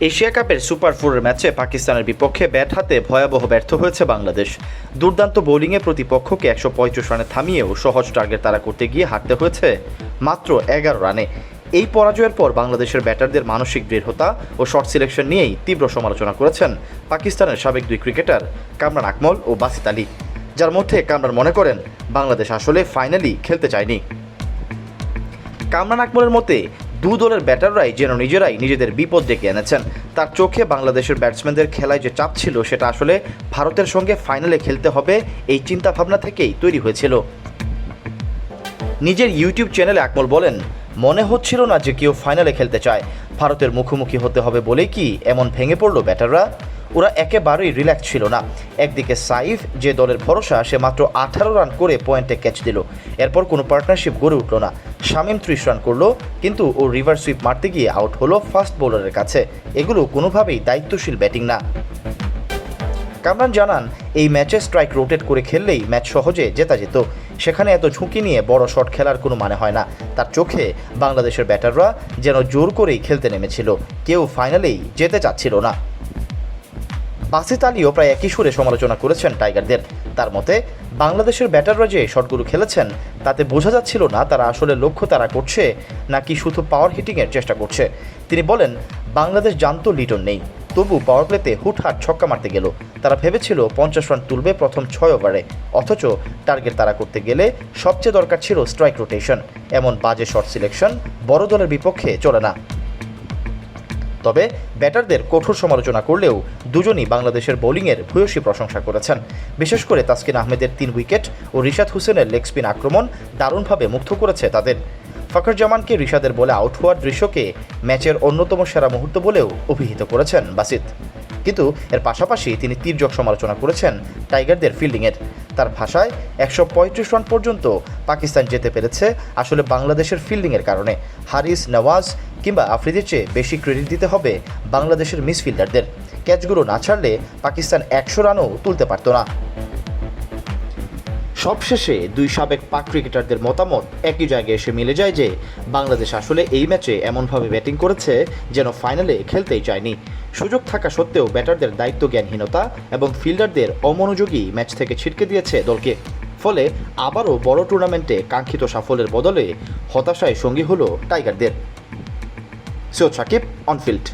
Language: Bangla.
এশিয়া কাপের সুপার ফোরের ম্যাচে পাকিস্তানের বিপক্ষে ব্যাট হাতে ভয়াবহ ব্যর্থ হয়েছে বাংলাদেশ। দুর্দান্ত বোলিংয়ে প্রতিপক্ষকে একশো পঁয়ত্রিশ রানে থামিয়েও সহজ টার্গেট তারা করতে গিয়ে হারতে হয়েছে মাত্র এগারো রানে। এই পরাজয়ের পর বাংলাদেশের ব্যাটারদের মানসিক দৃঢ়তা ও শর্ট সিলেকশন নিয়েই তীব্র সমালোচনা করেছেন পাকিস্তানের সাবেক দুই ক্রিকেটার কামরান আকমল ও বাসিত আলী, যার মধ্যে কামরান মনে করেন, বাংলাদেশ আসলে ফাইনালি খেলতে চায়নি। কামরান আকমলের মতে দু দলের ব্যাটাররাই যেন নিজেরাই নিজেদের বিপদ ডেকে এনেছেন। তার চোখে বাংলাদেশের ব্যাটসম্যানদের খেলায় যে চাপ ছিল, সেটা আসলে ভারতের সঙ্গে ফাইনালে খেলতে হবে এই চিন্তাভাবনা থেকেই তৈরি হয়েছিল। নিজের ইউটিউব চ্যানেলে আকমল বলেন, মনে হচ্ছিল না যে কেউ ফাইনালে খেলতে চায়। ভারতের মুখোমুখি হতে হবে বলেই কি এমন ভেঙে পড়ল ব্যাটাররা? ওরা একেবারেই রিল্যাক্স ছিল না। একদিকে সাইফ, যে দলের ভরসা, সে মাত্র আঠারো রান করে পয়েন্টে ক্যাচ দিল। এরপর কোনো পার্টনারশিপ গড়ে উঠল না। শামীম ত্রিশ রান করল, কিন্তু ও রিভার সুইপ মারতে গিয়ে আউট হলো ফাস্ট বোলারের কাছে। এগুলো কোনোভাবেই দায়িত্বশীল ব্যাটিং না। কামরান জানান, এই ম্যাচে স্ট্রাইক রোটেট করে খেললেই ম্যাচ সহজে জেতা যেত। সেখানে এত ঝুঁকি নিয়ে বড় শট খেলার কোনো মানে হয় না। তার চোখে বাংলাদেশের ব্যাটাররা যেন জোর করেই খেলতে নেমেছিল। কেউ ফাইনালেই যেতে চাচ্ছিল না। বাসিত আলীও প্রায় একই সুরে সমালোচনা করেছেন টাইগারদের। তার মতে, বাংলাদেশের ব্যাটাররা যে শটগুলো খেলেছেন, তাতে বোঝা যাচ্ছিল না তারা আসলে লক্ষ্য তারা করছে নাকি শুধু পাওয়ার হিটিংয়ের চেষ্টা করছে। তিনি বলেন, বাংলাদেশ জানতো লিটন নেই, তবু পাওয়ার প্লেতে হুটহাট ছক্কা মারতে গেল। তারা ভেবেছিল পঞ্চাশ রান তুলবে প্রথম ছয় ওভারে অথচ টার্গেট তারা করতে গেলে সবচেয়ে দরকার ছিল স্ট্রাইক রোটেশন এমন বাজে শট সিলেকশন বড় দলের বিপক্ষে চলে না। তবে ব্যাটারদের কঠোর সমালোচনা করলেও দুজনই বাংলাদেশের বোলিংয়ের ভূয়সী প্রশংসা করেছেন। বিশেষ করে তাসকিন আহমেদের তিন উইকেট ও রিশাদ হুসেনের লেগ স্পিন আক্রমণ দারুণভাবে মুগ্ধ করেছে তাদের। ফখর জামানকে রিশাদের বলে আউট হওয়ার দৃশ্যকে ম্যাচের অন্যতম সেরা মুহূর্ত বলেও অভিহিত করেছেন বাসিত। কিন্তু এর পাশাপাশি তিনি তীর্যক সমালোচনা করেছেন টাইগারদের ফিল্ডিংয়ের। তার ভাষায় একশো পঁয়ত্রিশ রান পর্যন্ত পাকিস্তান যেতে পেরেছে আসলে বাংলাদেশের ফিল্ডিংয়ের কারণে। হারিস নওয়াজ কিংবা আফ্রিদির চেয়ে বেশি ক্রেডিট দিতে হবে বাংলাদেশের মিসফিল্ডারদের। ক্যাচগুলো না ছাড়লে পাকিস্তান একশো রানও তুলতে পারত না। সবশেষে দুই সাবেক পাক ক্রিকেটারদের মতামত একই জায়গায় এসে মিলে যায় যে বাংলাদেশ আসলে এই ম্যাচে এমনভাবে ব্যাটিং করেছে যেন ফাইনালে খেলতেই চায়নি। সুযোগ থাকা সত্ত্বেও ব্যাটারদের দায়িত্ব জ্ঞানহীনতা এবং ফিল্ডারদের অমনোযোগী ম্যাচ থেকে ছিটকে দিয়েছে দলকে। ফলে আবারও বড় টুর্নামেন্টে কাঙ্ক্ষিত সাফল্যের বদলে হতাশায় সঙ্গী হলো টাইগারদের। Syed Sakib, on field.